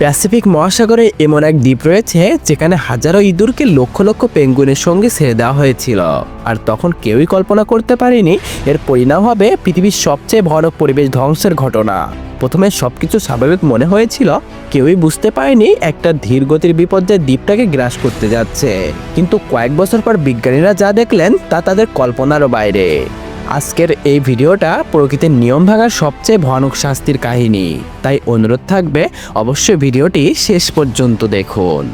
Pacific মহাসাগরে এমন এক দ্বীপ রয়েছে যেখানে হাজারো ইঁদুরকে লক্ষ লক্ষ পেঙ্গুইনের সঙ্গে ছেড়ে দেওয়া হয়েছিল। আর তখন কেউই কল্পনা করতে পারেনি এর পরিণাম হবে পৃথিবীর সবচেয়ে ভয়ানক পরিবেশ ধ্বংসের ঘটনা। প্রথমে সবকিছু স্বাভাবিক মনে হয়েছিল, কেউই বুঝতে পারেনি একটা ধীর গতির বিপর্যয় দ্বীপটাকে গ্রাস করতে যাচ্ছে। কিন্তু কয়েক বছর পর বিজ্ঞানীরা যা দেখলেন তা তাদের কল্পনারও বাইরে। আজকের এই ভিডিওটা প্রকৃতির নিয়ম ভাঙার সবচেয়ে ভয়ানক শাস্তির কাহিনী। তাই অনুরোধ থাকবে, অবশ্যই ভিডিওটি শেষ পর্যন্ত দেখুন।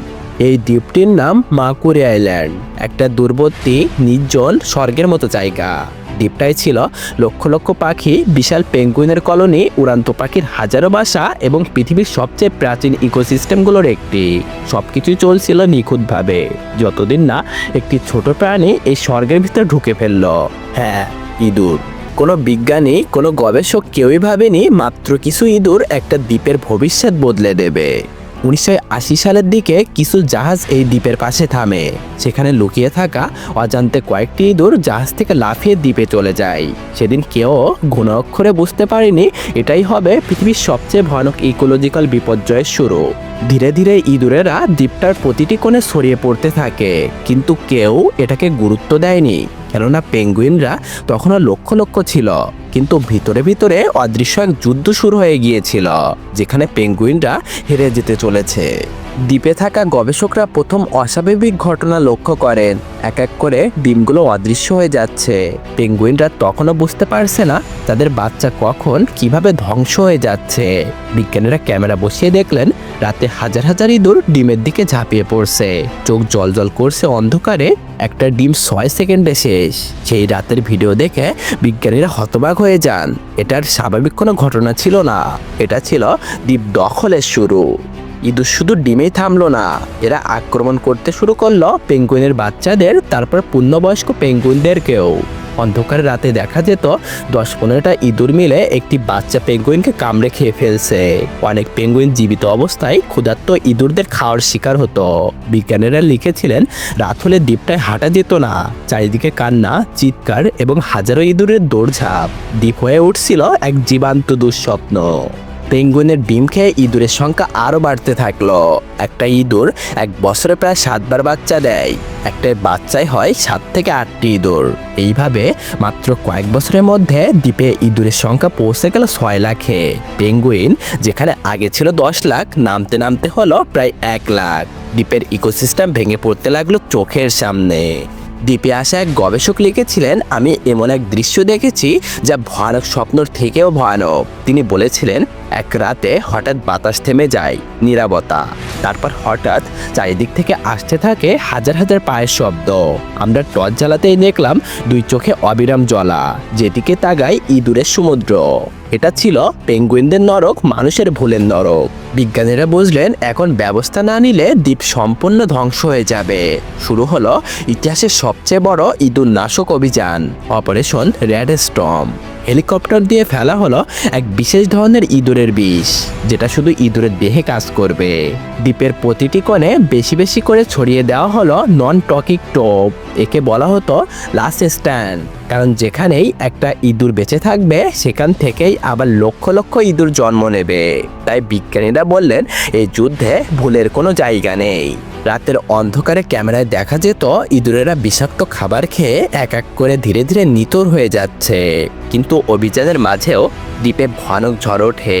এই দ্বীপটির নাম মাকুরি আইল্যান্ড, একটা দূরবর্তী নির্জল স্বর্গের মতো জায়গা। দ্বীপটাই ছিল লক্ষ লক্ষ পাখি, বিশাল পেঙ্গুইনের কলোনি, উড়ান্ত পাখির হাজারো বাসা এবং পৃথিবীর সবচেয়ে প্রাচীন ইকোসিস্টেমগুলোর একটি। সবকিছুই চলছিল নিখুঁতভাবে। যতদিন না একটি ছোট প্রাণী এই স্বর্গের ভিতরে ঢুকে ফেলল। হ্যাঁ ইঁদুর। কোনো বিজ্ঞানী, কোনো গবেষক কেউই ভাবেনি মাত্র কিছু ইঁদুর একটা দ্বীপের ভবিষ্যৎ বদলে দেবে। উনিশশো আশি সালের দিকে কিছু জাহাজ এই দ্বীপের পাশে থামে। সেখানে লুকিয়ে থাকা অজান্তে কয়েকটি ইঁদুর জাহাজ থেকে লাফিয়ে দ্বীপে চলে যায়। সেদিন কেউ ঘন অক্ষরে বুঝতে পারেনি এটাই হবে পৃথিবীর সবচেয়ে ভয়ানক ইকোলজিক্যাল বিপর্যয়ের শুরু। ধীরে ধীরে ইঁদুরেরা দ্বীপটার প্রতিটি কোণে ছড়িয়ে পড়তে থাকে, কিন্তু কেউ এটাকে গুরুত্ব দেয়নি। কেননা পেঙ্গুইনরা তখনও লক্ষ লক্ষ ছিল। কিন্তু ভিতরে ভিতরে অদৃশ্য এক যুদ্ধ শুরু হয়ে গিয়েছিল, যেখানে পেঙ্গুইনরা হেরে যেতে চলেছে। দ্বীপে থাকা গবেষকরা প্রথম অস্বাভাবিক ঘটনা লক্ষ্য করেন। এক এক করে ডিমগুলো অদৃশ্য হয়ে যাচ্ছে। পেঙ্গুইনরা তখনও বুঝতে পারছে না তাদের বাচ্চা কখন কীভাবে ধ্বংস হয়ে যাচ্ছে। বিজ্ঞানীরা ক্যামেরা বসিয়ে দেখলেন, রাতে হাজার হাজার ইঁদুর ডিমের দিকে ঝাঁপিয়ে পড়ছে। চোখ জল জল করছে অন্ধকারে, একটা ডিম ছয় সেকেন্ডে শেষ। সেই রাতের ভিডিও দেখে বিজ্ঞানীরা হতবাক হয়ে যান। এটার স্বাভাবিক কোনো ঘটনা ছিল না। এটা ছিল দ্বীপ দখলের শুরু। ইঁদুর শুধু ডিমেই থামলো না, এরা আক্রমণ করতে শুরু করল পেঙ্গুইনের বাচ্চাদের, তারপর পূর্ণবয়স্ক পেঙ্গুইনদেরকেও। অন্ধকার রাতে দেখা যেত দশ পনেরোটা ইঁদুর মিলে একটি বাচ্চা পেঙ্গুইনকে কামড়ে খেয়ে ফেলছে। অনেক পেঙ্গুইন জীবিত অবস্থায় ক্ষুধার্ত ইঁদুরদের খাওয়ার শিকার হতো। বিজ্ঞানীরা লিখেছিলেন, রাত হলে দ্বীপটায় হাঁটা যেত না, চারিদিকে কান্না, চিৎকার এবং হাজারো ইঁদুরের দৌড়ঝাঁপ। দ্বীপ হয়ে উঠছিল এক জীবান্ত দুঃস্বপ্ন। পেঙ্গুইনের ডিম খেয়ে ইঁদুরের সংখ্যা আরও বাড়তে থাকল। একটা ইঁদুর এক বছরে প্রায় সাতবার বাচ্চা দেয়। একটা বাচ্চাই হয় সাত থেকে আটটি ইঁদুর। এইভাবে মাত্র কয়েক বছরের মধ্যে দ্বীপে ইঁদুরের সংখ্যা পৌঁছে গেল ছয় লাখে। পেঙ্গুইন, যেখানে আগে ছিল দশ লাখ, নামতে নামতে হলো প্রায় এক লাখ। দ্বীপের ইকোসিস্টেম ভেঙে পড়তে লাগল চোখের সামনে। দ্বীপে আসা এক গবেষক লিখেছিলেন, আমি এমন এক দৃশ্য দেখেছি যা ভয়ানক স্বপ্নর থেকেও ভয়ানক। তিনি বলেছিলেন এক রাতে হঠাৎ বাতাস থেমে যায় নীরবতা তারপর হঠাৎ চারিদিক থেকে আসতে থাকে হাজার হাজার পায়ের শব্দ। আমরা টর্চ জ্বালাতেই দেখলাম দুই চোখে অবিরাম জ্বলা যেদিকে তাগায় ইঁদুরের সমুদ্র। এটা ছিল পেঙ্গুইনদের নরক, মানুষের ভুলের নরক। বিজ্ঞানীরা বুঝলেন, এখন ব্যবস্থা না নিলে দ্বীপ সম্পূর্ণ ধ্বংস হয়ে যাবে। শুরু হলো ইতিহাসের সবচেয়ে বড় ইঁদুর নাশক অভিযান অপারেশন রেড স্টম হেলিকপ্টার দিয়ে ফেলা হলো এক বিশেষ ধরনের ইঁদুরের বিষ, যেটা শুধু ইঁদুরের দেহে কাজ করবে। দ্বীপের প্রতিটি কোণে বেশি বেশি করে ছড়িয়ে দেওয়া হলো নন টকিক টোপ। একে বলা হতো লাস্ট স্ট্যান্ড কারণ যেখানেই একটা ইঁদুর বেঁচে থাকবে, সেখান থেকেই আবার লক্ষ লক্ষ ইঁদুর জন্ম নেবে। তাই বিজ্ঞানীরা বললেন, এই যুদ্ধে ভুলের কোনো জায়গা নেই। রাতের অন্ধকারে ক্যামেরায় দেখা যেত, ইঁদুরেরা বিষাক্ত খাবার খেয়ে এক এক করে ধীরে ধীরে নিতর হয়ে যাচ্ছে। কিন্তু অভিযানের মাঝেও দ্বীপে ভয়ানক ঝড় ওঠে।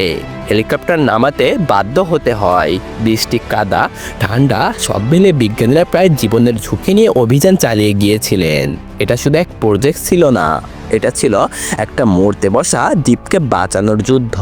হেলিকপ্টার নামাতে বাধ্য হতে হয়। বৃষ্টি, কাদা, ঠান্ডা সব মিলে বিজ্ঞানীরা প্রায় জীবনের ঝুঁকি নিয়ে অভিযান চালিয়ে গিয়েছিলেন। এটা শুধু এক প্রজেক্ট ছিল না, এটা ছিল একটা মরতে বসা দ্বীপকে বাঁচানোর যুদ্ধ।